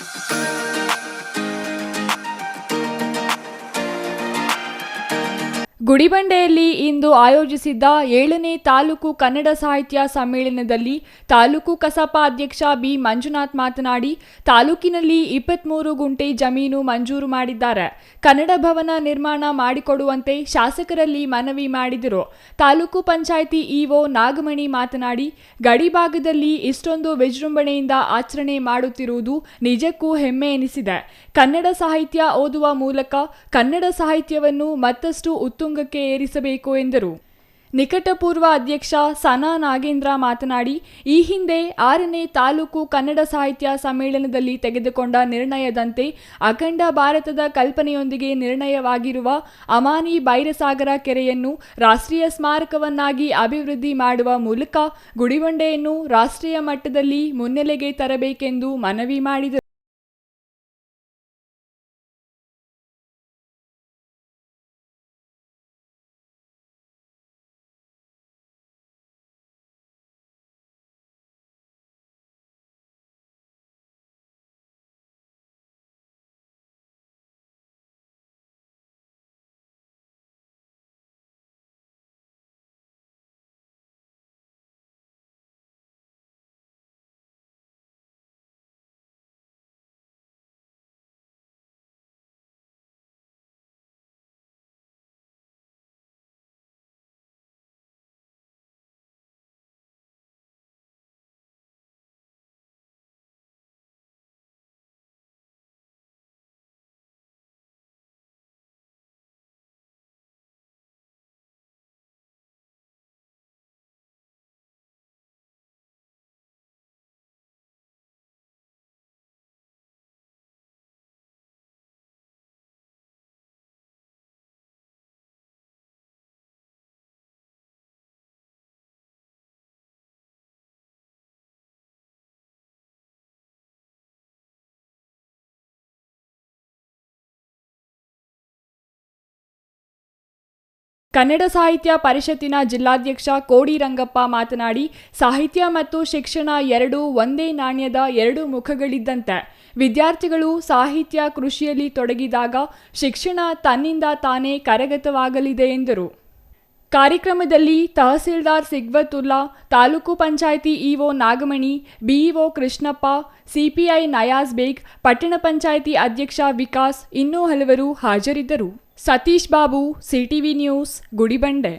Música ಗುಡಿಬಂಡೆಯಲ್ಲಿ ಇಂದು ಆಯೋಜಿಸಿದ್ದ ಏಳನೇ ತಾಲೂಕು ಕನ್ನಡ ಸಾಹಿತ್ಯ ಸಮ್ಮೇಳನದಲ್ಲಿ ತಾಲೂಕು ಕಸಾಪ ಅಧ್ಯಕ್ಷ ಬಿ ಮಂಜುನಾಥ್ ಮಾತನಾಡಿ, ತಾಲೂಕಿನಲ್ಲಿ ಇಪ್ಪತ್ಮೂರು ಗುಂಟೆ ಜಮೀನು ಮಂಜೂರು ಮಾಡಿದ್ದಾರೆ. ಕನ್ನಡ ಭವನ ನಿರ್ಮಾಣ ಮಾಡಿಕೊಡುವಂತೆ ಶಾಸಕರಲ್ಲಿ ಮನವಿ ಮಾಡಿದರು. ತಾಲೂಕು ಪಂಚಾಯಿತಿ ಇಒ ನಾಗಮಣಿ ಮಾತನಾಡಿ ಗಡಿಭಾಗದಲ್ಲಿ ಇಷ್ಟೊಂದು ವಿಜೃಂಭಣೆಯಿಂದ ಆಚರಣೆ ಮಾಡುತ್ತಿರುವುದು ನಿಜಕ್ಕೂ ಹೆಮ್ಮೆ ಎನಿಸಿದೆ. ಕನ್ನಡ ಸಾಹಿತ್ಯ ಓದುವ ಮೂಲಕ ಕನ್ನಡ ಸಾಹಿತ್ಯವನ್ನು ಮತ್ತಷ್ಟು ಉತ್ತುಂಗಕ್ಕೆ ಏರಿಸಬೇಕು ಎಂದರು. ನಿಕಟಪೂರ್ವ ಅಧ್ಯಕ್ಷ ಸನಾ ನಾಗೇಂದ್ರ ಮಾತನಾಡಿ, ಈ ಹಿಂದೆ ಆರನೇ ತಾಲೂಕು ಕನ್ನಡ ಸಾಹಿತ್ಯ ಸಮ್ಮೇಳನದಲ್ಲಿ ತೆಗೆದುಕೊಂಡ ನಿರ್ಣಯದಂತೆ ಅಖಂಡ ಭಾರತದ ಕಲ್ಪನೆಯೊಂದಿಗೆ ನಿರ್ಣಯವಾಗಿರುವ ಅಮಾನಿ ಬೈರಸಾಗರ ಕೆರೆಯನ್ನು ರಾಷ್ಟ್ರೀಯ ಸ್ಮಾರಕವನ್ನಾಗಿ ಅಭಿವೃದ್ಧಿ ಮಾಡುವ ಮೂಲಕ ಗುಡಿಬಂಡೆಯನ್ನು ರಾಷ್ಟ್ರೀಯ ಮಟ್ಟದಲ್ಲಿ ಮುನ್ನೆಲೆಗೆ ತರಬೇಕೆಂದು ಮನವಿ ಮಾಡಿದರು. ಕನ್ನಡ ಸಾಹಿತ್ಯ ಪರಿಷತ್ತಿನ ಜಿಲ್ಲಾಧ್ಯಕ್ಷ ಕೋಡಿ ರಂಗಪ್ಪ ಮಾತನಾಡಿ, ಸಾಹಿತ್ಯ ಮತ್ತು ಶಿಕ್ಷಣ ಎರಡೂ ಒಂದೇ ನಾಣ್ಯದ ಎರಡು ಮುಖಗಳಿದ್ದಂತೆ. ವಿದ್ಯಾರ್ಥಿಗಳು ಸಾಹಿತ್ಯ ಕೃಷಿಯಲ್ಲಿ ತೊಡಗಿದಾಗ ಶಿಕ್ಷಣ ತನ್ನಿಂದ ತಾನೇ ಕರಗತವಾಗಲಿದೆ ಎಂದರು. ಕಾರ್ಯಕ್ರಮದಲ್ಲಿ tahsildar Sigvatulla, taluk panchayat EO Nagamani, BEO Krishnappa, CPI Nayaz Baig, ಪಟ್ಟಣ ಪಂಚಾಯಿತಿ ಅಧ್ಯಕ್ಷ ವಿಕಾಸ್, ಇನ್ನೂ ಹಲವರು ಹಾಜರಿದ್ದರು. Satish Babu, CTV news, Gudibande.